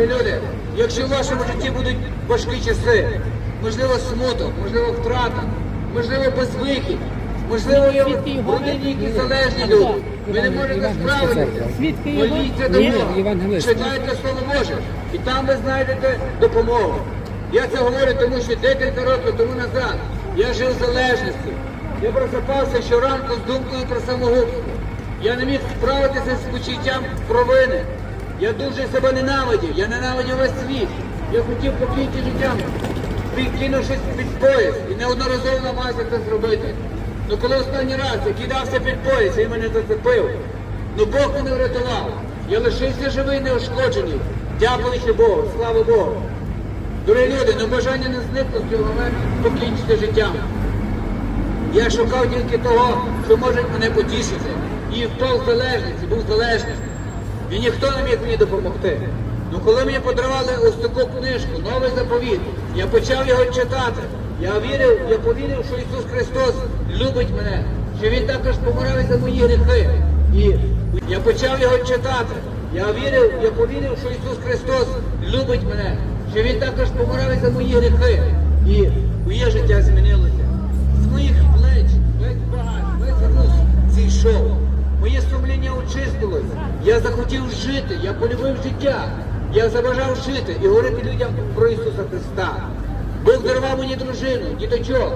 Люди, якщо в вашому житті будуть важкі часи, можливо, смуток, можливо, втрата, можливо, безвихідь, можливо, є якісь залежні люди, ви не можете справитися, моліться до Бога, читайте Слово Боже, і там ви знайдете допомогу. Я це говорю, тому що декілька років тому назад я жив в залежності. Я просипався щоранку з думкою про самогубство. Я не міг справитися з почуттям провини. Я дуже себе ненавидів, я ненавидів весь світ. Я хотів покінчити життям, кинувшись під поїзд і неодноразово намагався це зробити. Ну коли останній раз я кидався під поїзд, він мене зацепив. Ну Бог мене врятував. Я лишився живий, неушкоджений. Дякуючи Богу, слава Богу. Дорогі люди, ну бажання не зникло в цього моменту покінчити життям. Я шукав тільки того, що може мене потішити. І впав в залежність, був залежний. І ніхто не міг мені допомогти. Ну коли мені подарували ось таку книжку, новий заповіт, я почав його читати. Я вірив, я повірив, що Ісус Христос любить мене, що Він також помирав за мої гріхи. І я почав його читати. Я вірив, я повірив, що Ісус Христос любить мене, що Він також помирав за мої гріхи. І моє життя змінилося. З моїх плеч весь багаж, весь груз зійшов. Моє сумління очистилось. Я захотів жити, я полюбив життя. Я забажав жити і говорити людям про Ісуса Христа. Бог дарував мені дружину, діточок.